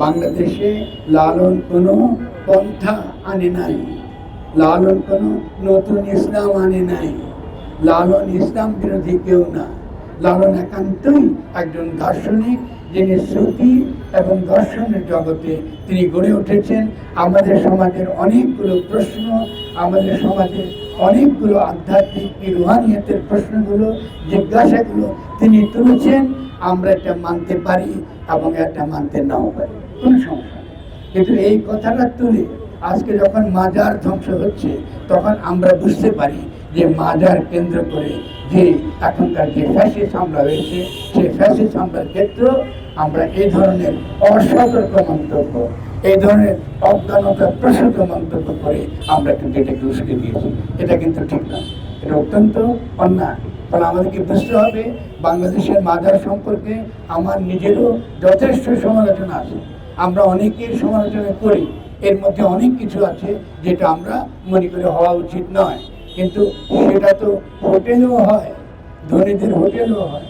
বাংলাদেশে লালন কোনো পন্থা আনে নাই। লালন কোনো নতুন ইসলাম আনে নাই। লালন ইসলাম বিরোধী কেউ না। লালন একান্তই একজন দার্শনিক যিনি শ্রুতি এবং দর্শনের জগতে তিনি গড়ে উঠেছেন। আমাদের সমাজের অনেকগুলো প্রশ্ন, আমাদের সমাজের অনেকগুলো আধ্যাত্মিক রুহানিয়তের প্রশ্নগুলো, জিজ্ঞাসাগুলো তিনি তুলেছেন। আমরা এটা মানতে পারি এবং এটা মানতে নাও পারি। কোনো সমস্যা কিন্তু এই কথাটা তুলে আজকে যখন মাজার ধ্বংস হচ্ছে, তখন আমরা বুঝতে পারি যে মাজার কেন্দ্র করে যে এখনকার যে ফ্যাসিস হামলা হয়েছে, সেই ফ্যাসিস হামলার ক্ষেত্র আমরা এই ধরনের অসতর্ক মন্তব্য, এই ধরনের অজ্ঞানতা প্রসূত মন্তব্য করে আমরা কিন্তু এটাকে উস্কে দিয়েছি। এটা কিন্তু ঠিক না। এটা অত্যন্ত অন্যায়। ফলে আমাদেরকে বুঝতে হবে, বাংলাদেশের মাজার সম্পর্কে আমার নিজেরও যথেষ্ট সমালোচনা আছে। আমরা অনেকেই সমালোচনা করি, এর মধ্যে অনেক কিছু আছে যেটা আমরা মনে করে হওয়া উচিত নয়। কিন্তু সেটা তো হোটেলও হয়, ধনীদের হোটেলও হয়।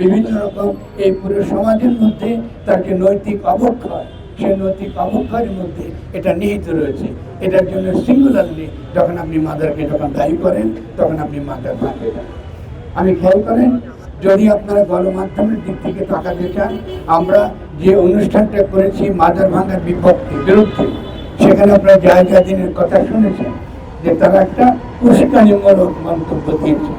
বিভিন্ন রকম এই পুরো সমাজের মধ্যে তার যে নৈতিক অবক্ষয়, সেই নৈতিক অবক্ষয়ের মধ্যে এটা নিহিত রয়েছে। এটার জন্য সিঙ্গুলারলি যখন আপনি মাদারকে যখন দায়ী করেন, তখন আপনি মাদার যান আমি খেয়াল করেন যদি আপনারা গণমাধ্যমের দিক থেকে তাকাতে চান, আমরা যে অনুষ্ঠানটা করেছি মাদার ভাঙার বিপক্ষে বিরুদ্ধে, সেখানে আপনারা জায়গা দিনের কথা শুনেছেন, যে তারা একটা উস্কানিমূলক মন্তব্য দিয়েছে।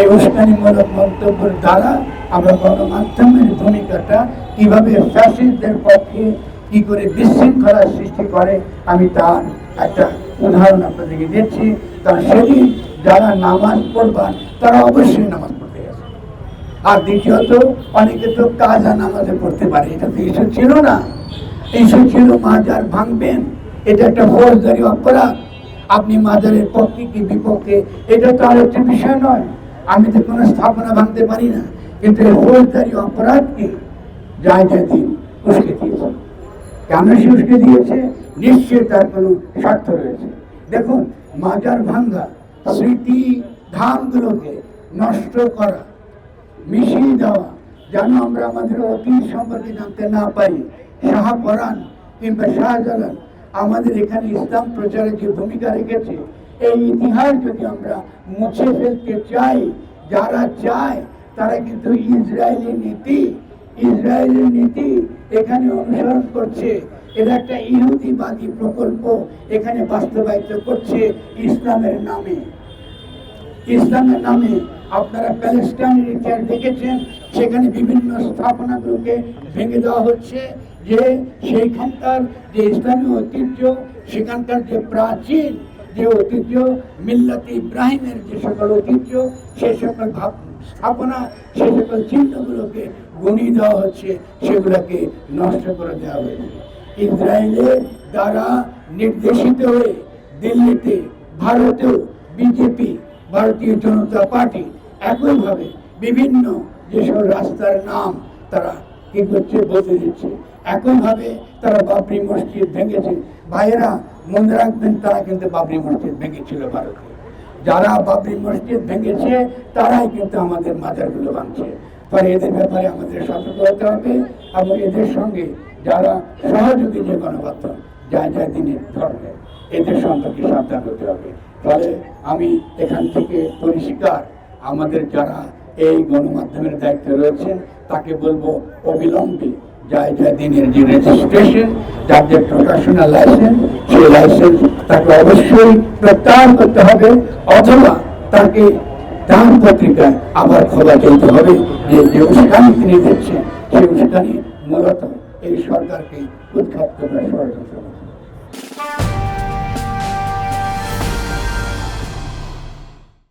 এই উস্কানিমূলক মন্তব্যের দ্বারা আমরা গণমাধ্যমের ভূমিকাটা কীভাবে ফ্যাসিস্টদের পক্ষে কি করে বিশৃঙ্খলার সৃষ্টি করে, আমি তার একটা উদাহরণ আপনাদেরকে দিচ্ছি। কারণ সেদিন যারা নামাজ পড়বার তারা অবশ্যই নামাজ আর দ্বিতীয়ত, অনেকে তো কাজা নামাজে পড়তে পারে, এটা তো ইস্যু ছিল না। ইস্যু ছিল মাজার ভাঙবেন, এটা একটা ফৌজদারি অপরাধ। আপনি মাজারের পক্ষে কি বিপক্ষে, এটা তো আর একটা বিষয় নয়। আমি তো কোনো স্থাপনা ভাঙতে পারি না, কিন্তু এই ফৌজদারি অপরাধকে যায় যায় দিন, উস্কে দিয়েছে। কেন সে উস্কে দিয়েছে? নিশ্চয়ই তার কোনো স্বার্থ রয়েছে। দেখুন, মাজার ভাঙ্গা স্মৃতি ধামগুলোকে নষ্ট করা মিশিয়ে দেওয়া, যেন আমরা আমাদের অতীত সম্পর্কে জানতে না পারি। শাহপরান কিংবা শাহজালাল আমাদের এখানে ইসলাম প্রচারে যে ভূমিকা রেখেছে, এই ইতিহাস যদি আমরা মুছে ফেলতে চাই, যারা চায়, তারা কিন্তু ইসরায়েলি নীতি, ইসরায়েলের নীতি এখানে অনুসরণ করছে। এটা একটা ইহুদিবাদী প্রকল্প এখানে বাস্তবায়িত করছে ইসলামের নামে। ইসলামের নামে আপনারা প্যালেস্টাইনের ইতিহাস দেখেছেন, সেখানে বিভিন্ন স্থাপনাগুলোকে ভেঙে দেওয়া হচ্ছে। যে সেইখানকার যে ইসলামী ঐতিহ্য, সেখানকার যে প্রাচীন যে ঐতিহ্য, মিল্লাত ইব্রাহিমের যে সকল ঐতিহ্য, সে সকল ভাব স্থাপনা, সে সকল চিহ্নগুলোকে গণিয়ে দেওয়া হচ্ছে, সেগুলোকে নষ্ট করে দেওয়া হয়েছে। ইসরায়েলের দ্বারা নির্দেশিত হয়ে দিল্লিতে, ভারতেও বিজেপি, ভারতীয় জনতা পার্টি একইভাবে বিভিন্ন যেসব রাস্তার নাম তারা কি করছে দিচ্ছে। একইভাবে তারা বাবরি মসজিদ ভেঙেছে। ভাইয়েরা, মনে রাখবেন, তারা কিন্তু বাবরি মসজিদ ভেঙেছিল ভারতে। যারা বাবরি মসজিদ ভেঙেছে, তারাই কিন্তু আমাদের মাজারগুলো ভাঙছে। ফলে এদের ব্যাপারে আমাদের সতর্ক হতে হবে এবং এদের সঙ্গে যারা সহযোগী যে গণমাধ্যম, যা যা দিনের ধরনের এদের সম্পর্কে সাবধান হতে হবে। ফলে আমি এখান থেকে পরিষ্কার আমাদের যারা এই গণমাধ্যমের দায়িত্বে রয়েছেন তাকে বলব অবিলম্বে যায় যায় দিনের যে রেজিস্ট্রেশন যার যে প্রকাশনাল লাইসেন্স সেই লাইসেন্স তাকে অবশ্যই প্রত্যাহার করতে হবে, অথবা তাকে দান পত্রিকায় আবার খোলা চলতে হবে, যে যে উস্কানি তিনি দিচ্ছেন সেই উস্কানি মূলত এই সরকারকে উৎখাত করার ষড়যন্ত্র